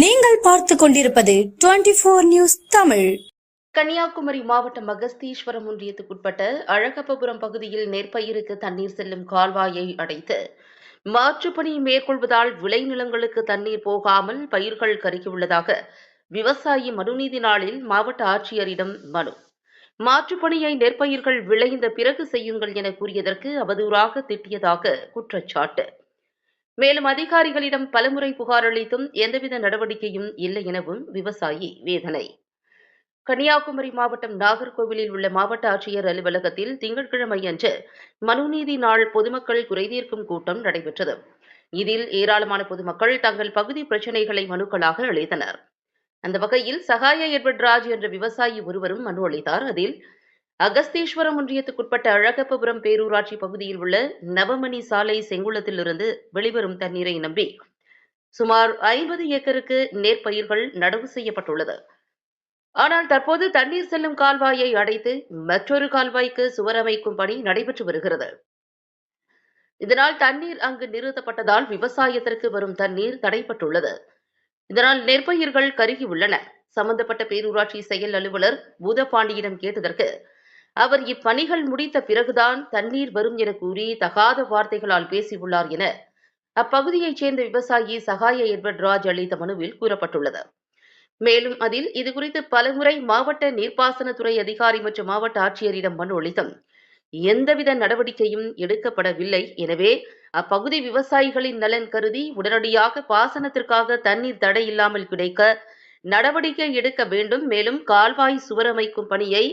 நீங்கள் பார்த்து கொண்டிருப்பது twenty four news Tamil. Kanyakumari மாவட்டம் அகஸ்தீஸ்வரம் ஒன்றியத்துக்குட்பட்ட அழகப்பபுரம் பகுதியில் நெற்பயிருக்கு தண்ணீர் செல்லும் கால்வாயை அடைத்து மாற்றுப்பணி மேற்கொள்வதால் விளைநிலங்களுக்கு தண்ணீர் போகாமல் பயிர்கள் கருகியுள்ளதாக விவசாயி மனுநீதி நாளில் மாவட்ட ஆட்சியரிடம் மனு. மாற்றுப்பணியை நெற்பயிர்கள் விளைந்த பிறகு செய்யுங்கள் என கூறியதற்கு அவதூறாக திட்டியதாக குற்றச்சாட்டு. மேலும் அதிகாரிகளிடம் பலமுறை புகார் அளித்தும் எந்தவித நடவடிக்கையும் இல்லை எனவும் விவசாயி வேதனை. கன்னியாகுமரி மாவட்டம் நாகர்கோவிலில் உள்ள மாவட்ட ஆட்சியர் அலுவலகத்தில் திங்கட்கிழமை அன்று மனுநீதி நாள் பொதுமக்கள் குறைதீர்க்கும் கூட்டம் நடைபெற்றது. இதில் ஏராளமான பொதுமக்கள் தங்கள் பகுதி பிரச்சினைகளை மனுக்களாக அளித்தனர். அந்த வகையில் சகாய எட்வர்ட் ராஜ் என்ற விவசாயி ஒருவரும் மனு அளித்தார். அதில் அகஸ்தீஸ்வரம் ஒன்றியத்துக்குட்பட்ட அழகப்பபுரம் பேரூராட்சி பகுதியில் உள்ள நவமணி சாலை செங்குளத்திலிருந்து வெளிவரும் தண்ணீரை நம்பி சுமார் ஐம்பது ஏக்கருக்கு நேர்பயிர்கள் நடவு செய்யப்பட்டுள்ளது. ஆனால் தற்போது தண்ணீர் செல்லும் கால்வாயை அடைத்து மற்றொரு கால்வாய்க்கு சுவர் அமைக்கும் பணி நடைபெற்று வருகிறது. இதனால் தண்ணீர் அங்கு நிறுத்தப்பட்டதால் விவசாயத்திற்கு வரும் தண்ணீர் தடைப்பட்டுள்ளது இதனால் நெற்பயிர்கள் கருகி உள்ளன சம்பந்தப்பட்ட பேரூராட்சி செயல் அலுவலர் பூதபாண்டியிடம் கேட்டதற்கு அவர் இப்பணிகள் முடித்த பிறகுதான் தண்ணீர் வரும் என கூறி தகாத வார்த்தைகளால் பேசியுள்ளார் என அப்பகுதியைச் சேர்ந்த விவசாயி சகாய எட்வர்ட் ராஜ் அளித்த மனுவில் கூறப்பட்டுள்ளது. மேலும் அதில் இதுகுறித்து பலமுறை மாவட்ட நீர்ப்பாசனத்துறை அதிகாரி மற்றும் மாவட்ட ஆட்சியரிடம் மனு அளித்தும் எந்தவித நடவடிக்கையும் எடுக்கப்படவில்லை எனவே அப்பகுதி விவசாயிகளின் நலன் கருதி உடனடியாக பாசனத்திற்காக தண்ணீர் தடை இல்லாமல் கிடைக்க நடவடிக்கை எடுக்க வேண்டும். மேலும் கால்வாய் சுவரமைக்கும் பணியை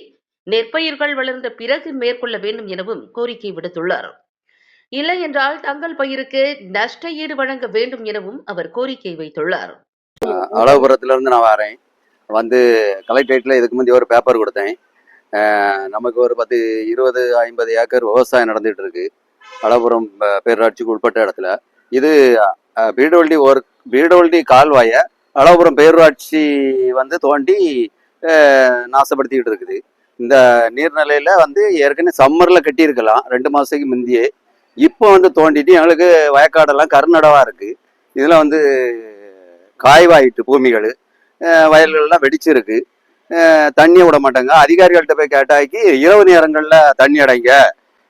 நெற்பயிர்கள் வளர்ந்த பிறகு மேற்கொள்ள வேண்டும் எனவும் கோரிக்கை விடுத்துள்ளார். இல்லை என்றால் தங்கள் பயிருக்கு நஷ்ட ஈடு வழங்க வேண்டும் எனவும் அவர் கோரிக்கை வைத்துள்ளார். அளவுபுரத்துல இருந்து நான் வரேன். வந்து கலெக்டரேட்ல இதுக்கு முந்தைய ஒரு பேப்பர் கொடுத்தேன். நமக்கு ஒரு பத்து இருபது ஐம்பது ஏக்கர் விவசாயம் நடந்துட்டு இருக்கு அளவுபுரம் பேரூராட்சிக்கு உட்பட்ட இடத்துல. இது பீடோல்டி ஒரு பீடோல்டி கால்வாயை அளவுபுரம் பேரூராட்சி வந்து தோண்டி நாசப்படுத்திக்கிட்டு இருக்குது இந்த நீர்நிலையில வந்து ஏற்கனவே சம்மர்ல கட்டியிருக்கலாம் ரெண்டு மாசத்துக்கு முந்தியே. இப்போ வந்து தோண்டிட்டு எங்களுக்கு வயக்காடெல்லாம் கருநடவா இருக்கு. இதுல வந்து காய்வாயிட்டு பூமிகள் வயல்கள்லாம் வெடிச்சிருக்கு. தண்ணியை விட மாட்டாங்க. அதிகாரிகள்கிட்ட போய் கேட்டாக்கி இரவு நேரங்களில் தண்ணி அடைங்க.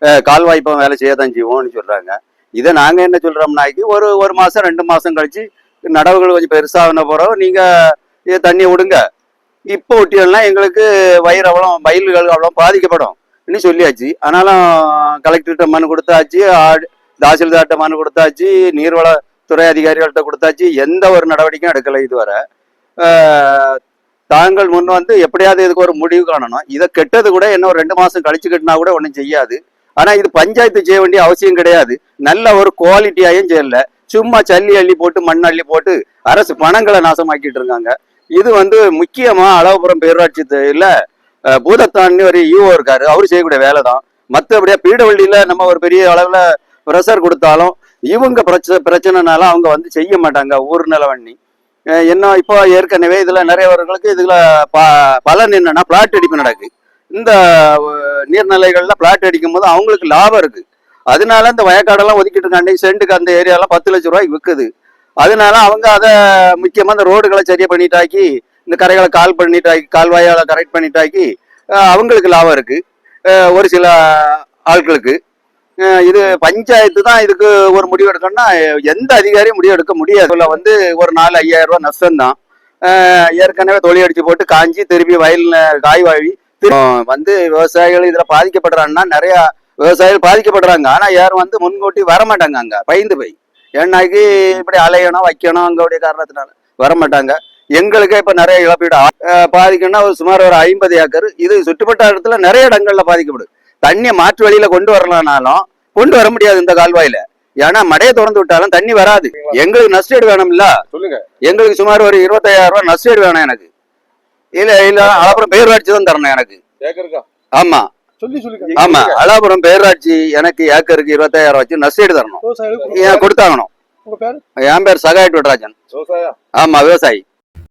அஹ் கால்வாய் இப்போ வேலை செய்ய தான் செய்வோம்னு சொல்கிறாங்க இதை நாங்கள் என்ன சொல்கிறோம்னாக்கி ஒரு ஒரு மாதம் ரெண்டு மாதம் கழித்து நடவுகள் கொஞ்சம் பெருசாகின பிறகு நீங்கள் தண்ணியை விடுங்க. இப்போ ஒட்டியெல்லாம் எங்களுக்கு வயிறு அவ்வளோ வயல்கள் அவ்வளோ பாதிக்கப்படும். இன்னும் சொல்லியாச்சு. ஆனாலும் கலெக்டர்கிட்ட மனு கொடுத்தாச்சு ஆடு தாசில்தார்கிட்ட மனு கொடுத்தாச்சு நீர்வளத்துறை அதிகாரிகள்கிட்ட கொடுத்தாச்சு எந்த ஒரு நடவடிக்கையும் எடுக்கலை இதுவரை. தாங்கள் முன் வந்து எப்படியாவது இதுக்கு ஒரு முடிவு காணணும். இதை கெட்டது கூட இன்னும் ரெண்டு மாதம் கழிச்சு கட்டினா கூட ஒன்றும் செய்யாது. ஆனால் இது பஞ்சாயத்து செய்ய வேண்டிய அவசியம் கிடையாது. நல்ல ஒரு குவாலிட்டியாயும் செய்யல. சும்மா சல்லி அள்ளி போட்டு மண் அள்ளி போட்டு அரசு பணங்களை நாசமாக்கிட்டு இருக்காங்க. இது வந்து முக்கியமா அளவுபுரம் பேரூராட்சி இல்ல பூதத்தான்னு ஒரு யூஓ இருக்காரு. அவரு செய்யக்கூடிய வேலை தான் மற்றபடியா பீடவள்ளியில நம்ம ஒரு பெரிய அளவுல ப்ரெஷர் கொடுத்தாலும் இவங்க பிரச்சனை பிரச்சனைனால அவங்க வந்து செய்ய மாட்டாங்க. ஊர் நிலவண்ணி. என்ன இப்போ ஏற்கனவே இதுல நிறையவர்களுக்கு இதுல ப பலன் என்னன்னா பிளாட் அடிப்பு நடக்கு. இந்த நீர்நிலைகள்ல பிளாட் அடிக்கும் போது அவங்களுக்கு லாபம் இருக்கு. அதனால இந்த வயக்காடெல்லாம் ஒதுக்கிட்டு இருக்காண்டி சென்ட்டுக்கு அந்த ஏரியாலாம் பத்து லட்ச ரூபாய்க்கு விற்குது அதனால அவங்க அதை முக்கியமாக இந்த ரோடுகளை சரியாக பண்ணிட்டாக்கி இந்த கரைகளை கால் பண்ணிட்டாக்கி கால்வாயால் கரெக்ட் பண்ணிட்டாக்கி அவங்களுக்கு லாபம் இருக்குது ஒரு சில ஆட்களுக்கு. இது பஞ்சாயத்து தான் இதுக்கு ஒரு முடிவு எடுக்கணும்னா எந்த அதிகாரியும் முடிவு எடுக்க முடியாது. இதில் வந்து ஒரு நாலு ஐயாயிரம் ரூபாய் நஷ்டம் தான். ஏற்கனவே தொழில் அடிச்சு போட்டு காஞ்சி திருப்பி வயலில் காய் வாழி திரும்ப வந்து விவசாயிகள் இதில் பாதிக்கப்படுறாங்கன்னா நிறையா விவசாயிகள் பாதிக்கப்படுறாங்க. ஆனால் யாரும் வந்து முன்கூட்டி வர மாட்டாங்க பயந்து போய். ஏன்னாக்கி இப்படி அலையணும் வைக்கணும் அங்கோடைய காரணத்தினால. வர மாட்டாங்க எங்களுக்கு இப்ப நிறைய இழப்பீடு. பாதிக்கணும்னா ஒரு சுமார் ஒரு ஐம்பது ஏக்கர். இது சுற்றுப்பட்ட இடத்துல நிறைய இடங்கள்ல பாதிக்கப்படும் தண்ணியை மாற்று வழியில கொண்டு வரலனாலும் கொண்டு வர முடியாது இந்த கால்வாயில. ஏன்னா மடையை திறந்து விட்டாலும் தண்ணி வராது. எங்களுக்கு நஷ்டீடு வேணும்ல? சொல்லுங்க. எங்களுக்கு சுமார் ஒரு இருபத்தாயிரம் ரூபாய் நஷ்டீடு வேணும் எனக்கு. இல்ல இல்ல அப்புறம் பேரூராட்சி தான் தரணும் எனக்கு. ஆமா. ஆமா அலாபுரம் பேரூராட்சி எனக்கு ஏக்கருக்கு இருபத்தாயிரம் வச்சு நஷ்டீடு தரணும் பேரு? என் பேர் சகாய் வெட்ராஜன். ஆமா விவசாயி.